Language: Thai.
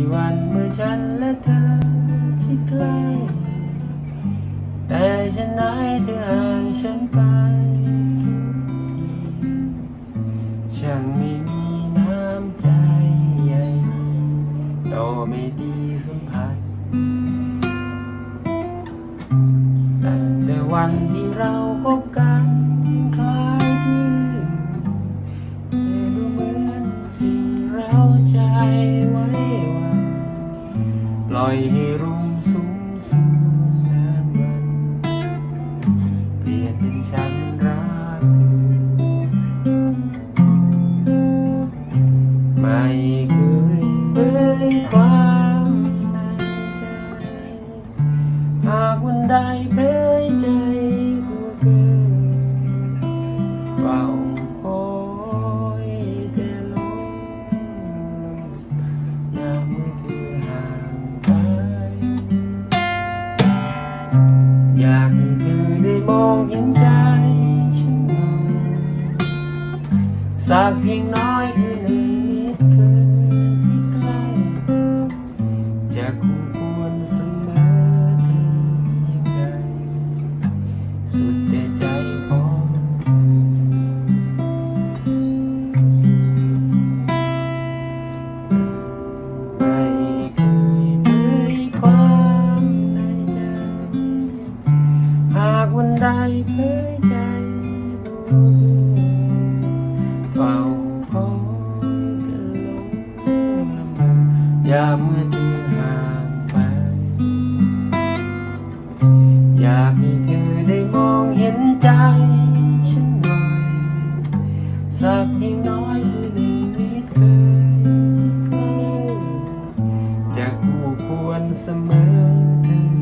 ีวันเมื่อฉันและเธอชิดใกล้ แต่ฉันไหนเธอห่างฉันไปช่างไม่มีน้ำใจใหญ่ต่อไม่ดีสัมผัสแต่วันที่ ล่อยให้รุ่งสูงสูงนานวัน เปลี่ยนเป็นฉันรักเธอไม่เคยเผยความในใจ หากวันใดเผยใจอ อยากให้เธอได้มองเห็นใจฉันหน่อยสักเพียงน้อย วันใดเผยใจดูเฝ้าคอยกันลงละเมอยามเมื่อเธอห่างไป อยากให้เธอได้มองเห็นใจฉันหน่อย สักเพียงน้อยคือหนึ่งนิดเคยที่เคยจะคู่ควรเสมอเธอ